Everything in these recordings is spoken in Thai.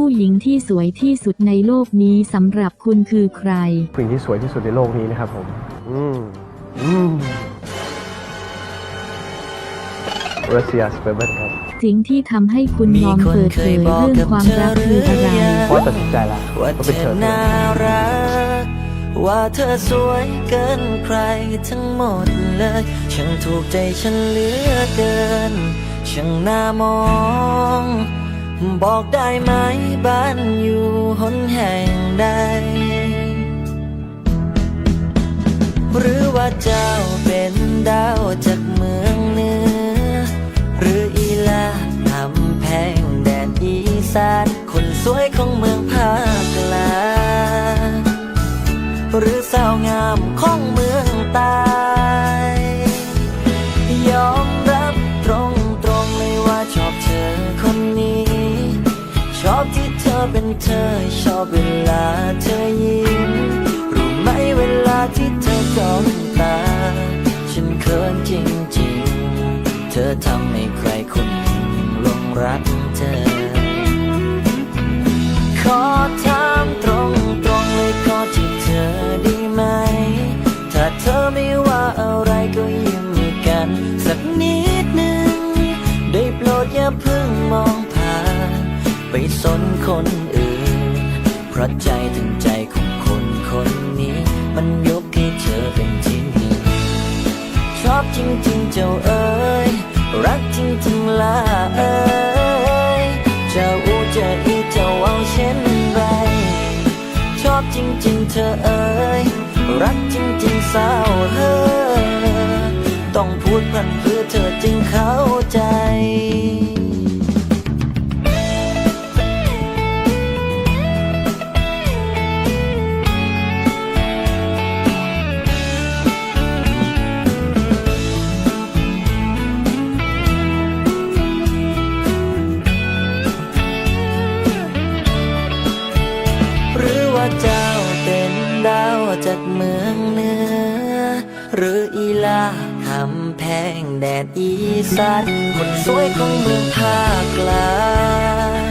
ผู้หญิงที่สวยที่สุดในโลกนี้สำหรับคุณคือใคร ผู้หญิงที่สวยที่สุดในโลกนี้นะครับผม อืมอืมรัสเซียสเปเบิลครับ สิ่งที่ทำให้คุณยอมเปิดเผยเรื่องความรักคืออะไรเพราะตัดสินใจแล้วว่าก็เธเป็นอเธอน่ารัก ว่าเธอสวยเกินใครทั้งหมดเลยฉันถูกใจฉันเหลือเกินช่างน่ามอง บอกได้ไหมบ้านอยู่หนแห่งใด หรือว่าเจ้าเป็นดาวจากเมืองเหนือ หรืออีลาทำแพงแดนอีสาน คนสวยของเมืองภาคกลางหรือสาวงามของเมืองต้ย อบเวลาเธอยิ้ม รู้ไหมเวลาที่เธอจ้องตา ฉันเขินจริงๆ เธอทำให้ใครคนหนึ่งลงรักเธอ ขอถามตรงตรงๆเลยขอที่เธอได้ไหม ถ้าเธอไม่ว่าอะไรก็ยิ้มให้กัน สักนิดหนึ่ง ได้โปรดอย่าเพิ่งมองผ่าน ไปสนคนอื่น เพราะใจถึงใจของคนคนนี้ มันยกให้เธอเป็นที่หนึ่งชอบจริงๆเจ้าเอ๋ยรักจริงๆล่ะเอ๋ยจะอูจะอีจะเอาเช่นไร ชอบจริงๆเธอเอ๋ยรักจริงๆสาวเฮ้อต้องพูดพันเพื่อเธอจึงเข้าใจ จากเมืองเหนือ หรืออีลาคำแพงแดดอีสานคนสวยของเมืองภาคกลา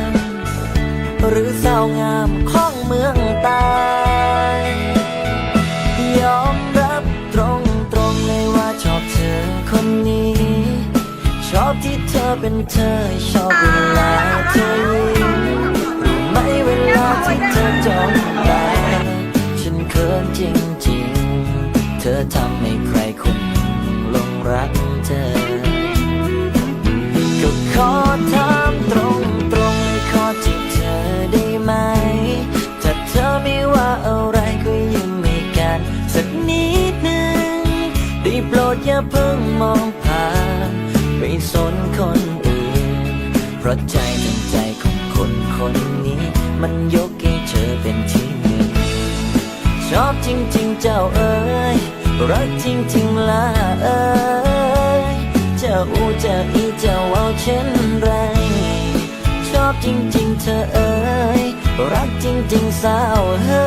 งหรือสาวงามของเมืองใต้ยอมรับตรงตรงๆเลยว่าชอบเธอคนนี้ ชอบที่เธอเป็นเธอชอบเวลา จริงๆ เธอทำให้ใครคนหนึ่งลงรักเธอ ก็ขอถามตรงตรงๆขอที่เธอได้ไหม ถ้าเธอไม่ว่าอะไรก็ยิ้มให้กัน สักนิดหนึ่งได้โปรดอย่าเพิ่งมองผ่านไปสนคนอื่น เพราะใจทั้งใจของคนคนนี้ มันยกให้เธอเป็นที่ อบจริง ๆ เจ้าเอ๋ยรักจริง ๆล่ะเอ๋ยเจ้าอูเจ้าอีเจ้าเอาเช่นไร ชอบจริง ๆ เธอเอ๋ยรักจริง ๆ สาวเฮ้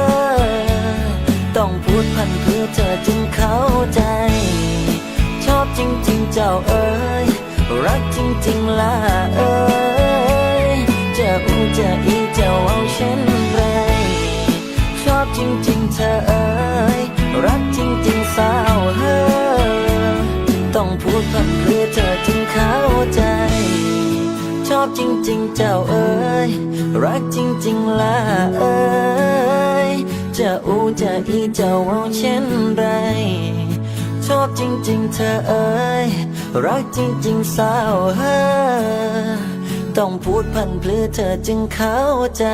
ต้องพูดพันเพื่อเธอจึงเข้าใจ ชอบจริง ๆ เจ้าเอ๋ยรักจริง ๆล่ะเอ๋ยเจ้าอูเจ้าอีเจ้าเอาเช่นไร ชอบจริง ๆ เธอเอ๋ยรักจริงๆสาวเฮอต้องพูดพันเพื่อเธอจึงเข้าใจ ชอบจริงๆเจ้าเอ๋ยรักจริงๆล่ะเอ๋ยจะอูจะอีเจ้าเอาเช่นไร ชอบจริงๆเธอเอ๋ยรักจริงๆสาวเฮ้อต้องพูดพันเพื่อเธอจึงเข้าใจ